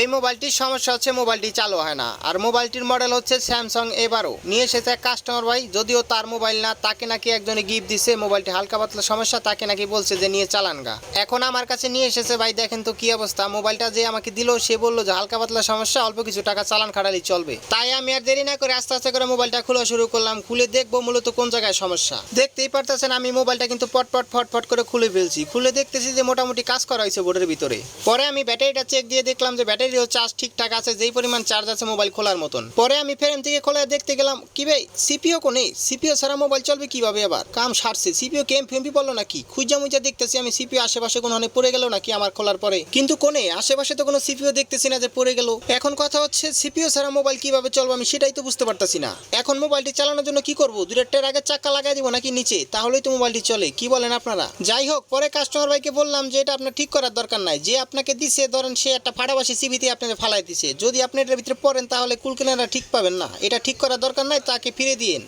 এই মোবাইলটির সমস্যা হচ্ছে মোবাইলটি চালু হয় না। আর মোবাইলটির মডেল হচ্ছে স্যামসাং এবারও নিয়ে এসেছে এক কাস্টমার ভাই, যদিও তার মোবাইল না, তাকে নাকি একজনে গিফট দিছে। মোবাইলটি হালকা পাতলা সমস্যা, তাকে নাকি বলছে যে নিয়ে চালান গা। এখন আমার কাছে নিয়ে এসেছে, ভাই, দেখেন তো কি অবস্থা। মোবাইলটা যে আমাকে দিল, সে বলল যে হালকা পাতলা সমস্যা, অল্প কিছু টাকা চালান খাটালি চলবে। তাই আমি আর দেরি না করে আস্তে আস্তে করে মোবাইলটা খোলা শুরু করলাম। খুলে দেখব মূলত কোন জায়গায় সমস্যা। দেখতেই পারতেছেন, আমি মোবাইলটা কিন্তু পট পট ফট ফট করে খুলে ফেলছি। খুলে দেখতেছি যে মোটামুটি কাজ করা হয়েছে বোর্ডের ভিতরে। পরে আমি ব্যাটারিটা চেক দিয়ে দেখলাম যে ব্যাটারিও চার্জ ঠিকঠাক আছে, যেই পরিমাণ চার্জ আছে মোবাইল খোলার মতন। পরে আমি ফ্রেম থেকে খোলা দেখতে গেলাম, কি ভাই সিপিও কো নেই? সিপিও ছাড়া মোবাইল চলবে কীভাবে আবার? কাম সারছে। সিপিও কেম ফেমপি পড়ল নাকি? খুঁজা মুজা দেখতেছি আমি সিপিও আশেপাশে কোনো অনেক পড়ে গেল নাকি আমার খোলার পরে। কিন্তু কোনে আশেপাশে তো কোনো সিপিও দেখতেছি না যে পড়ে গেল। এখন কথা হচ্ছে সিপিও ছাড়া মোবাইল কীভাবে চলবে আমি সেটাই তো বুঝতে পারতাছি না। এখন মোবাইলটি চালানোর জন্য কি করব? দুরেরটার আগে চাক্কা লাগাই দিব নাকি নিচে? তাহলেই তো মোবাইলটি চলে। কি বলেন আপনারা? যাই হোক, পরে কাস্টমার ভাইকে বললাম যে, এটা আপনার ঠিক করার দরকার নাই। যে আপনাকে দিছে, ধরেন সে একটা ফাড়াবাসি সিবিতে আপনাদের ফালাই দিছে। যদি আপনি এটার ভিতরে পড়েন তাহলে কুলকিনারা ঠিক পাবেন না। এটা ঠিক করার দরকার নাই, তাকে ফিরে দিয়েন।